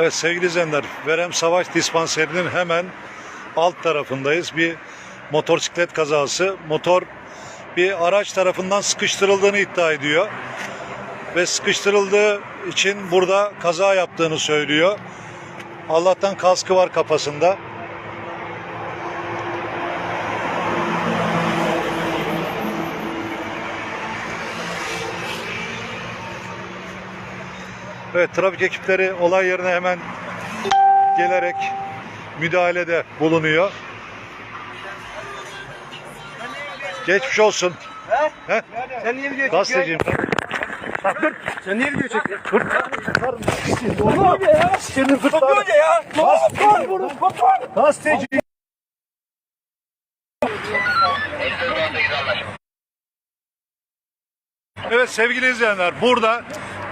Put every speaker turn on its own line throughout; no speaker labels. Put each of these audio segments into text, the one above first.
Evet sevgili izleyenler, Verem Savaş Dispanseri'nin hemen alt tarafındayız. Bir motosiklet kazası. Motor bir araç tarafından sıkıştırıldığını iddia ediyor. Ve sıkıştırıldığı için burada kaza yaptığını söylüyor. Allah'tan kaskı var kafasında. Evet trafik ekipleri olay yerine hemen gelerek müdahalede bulunuyor. Geçmiş olsun. He?
Sen niye video?
Gazeteciyim.
Sen niye video çekiyorsun?
Dur.
ya?
Senin
Kopya önce ya. Kopya vurun kopya.
Gazeteci. Evet sevgili izleyenler burada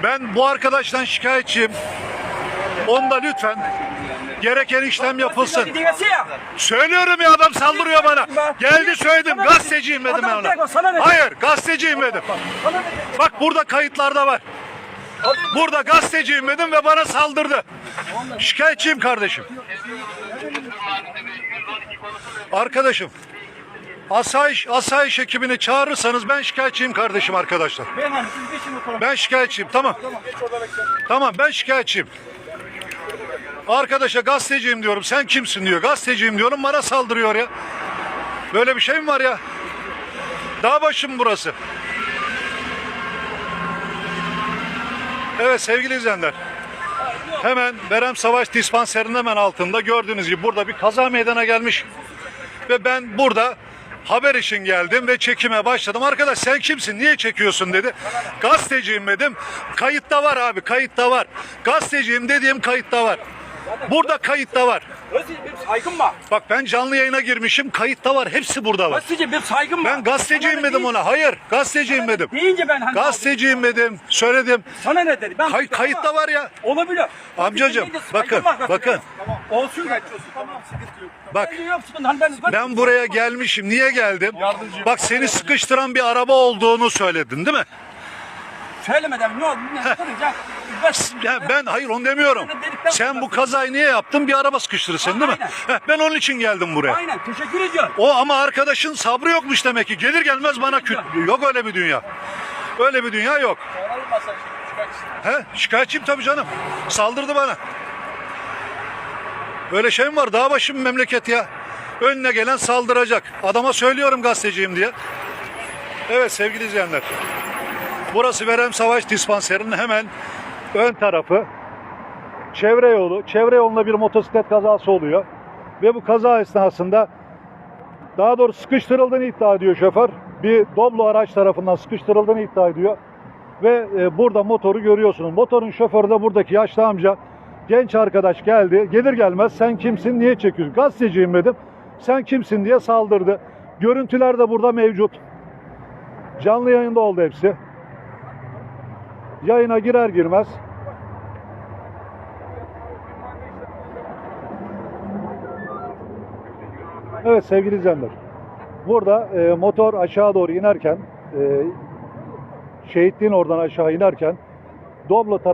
ben bu arkadaştan şikayetçiyim. Onda lütfen gereken işlem yapılsın. Söylüyorum ya adam saldırıyor bana. Geldi söyledim gazeteciyim dedim ben ona. Hayır gazeteciyim dedim. Bak burada kayıtlarda var. Burada gazeteciyim dedim ve bana saldırdı. Şikayetçiyim kardeşim. Arkadaşım asayiş, asayiş ekibini çağırırsanız ben şikayetçiyim kardeşim arkadaşlar.
Beyefendi siz geçin tarafa.
Ben şikayetçiyim tamam. Tamam ben şikayetçiyim. Arkadaşa gazeteciyim diyorum. Sen kimsin diyor. Gazeteciyim diyorum bana saldırıyor ya. Böyle bir şey mi var ya? Dağ başım burası. Evet sevgili izleyenler. Hemen Berem Savaş Dispanseri'nin hemen altında gördüğünüz gibi burada bir kaza meydana gelmiş. Ve ben burada haber için geldim ve çekime başladım. Arkadaş sen kimsin? Niye çekiyorsun dedi. Gazeteciyim dedim. Kayıtta var abi kayıtta var. Gazeteciyim dediğim kayıtta var. Burada kayıtta var. Bak ben canlı yayına girmişim. Kayıtta var. Hepsi burada var.
Gazeteci bir saygım var.
Ben gazeteciyim dedim ona. Hayır gazeteciyim dedim.
Deyince ben hani...
Gazeteciyim dedim. Söyledim.
Sana ne dedi? Ben
Kay, kayıtta var ya.
Olabilir.
Amcacığım,
Deyince saygım
bakın,
var
bakın.
Tamam. Olsun gazeteci. Tamam sıkıntı yok.
Bak.
Bence yok sıkıntı. Hani ben,
Ben buraya gelmişim. Niye geldim? Bak seni sıkıştıran bir araba olduğunu söyledin değil mi?
Söylemeden ne oldu? Ne.
Ya ben hayır onu demiyorum. Sen bu kazayı niye yaptın? Bir araba sıkıştırır seni değil mi? Heh, ben onun için geldim buraya.
Aynen teşekkür ediyorum.
O ama arkadaşın sabrı yokmuş demek ki. Gelir gelmez bana kü- yok öyle bir dünya. Öyle bir dünya yok. He? Şikayetçiyim tabii canım. Saldırdı bana. Böyle şey mi var? Dağ başı bir memleket ya. Önüne gelen saldıracak. Adama söylüyorum gazeteciyim diye. Evet sevgili izleyenler. Burası Verem Savaş Dispanseri'nin hemen ön tarafı. Çevre yolu. Çevre yolunda bir motosiklet kazası oluyor. Ve bu kaza esnasında daha doğrusu sıkıştırıldığını iddia ediyor şoför. Bir Doblo araç tarafından sıkıştırıldığını iddia ediyor. Ve e, burada motoru görüyorsunuz. Motorun şoförü de buradaki yaşlı amca. Genç arkadaş geldi. Gelir gelmez sen kimsin niye çekiyorsun? Gazeteciyim dedim. Sen kimsin diye saldırdı. Görüntüler de burada mevcut. Canlı yayında oldu hepsi. Yayına girer girmez Evet sevgili izleyenler. Burada e, motor aşağı doğru inerken e, şehitliğin oradan aşağı inerken Doblo tarafı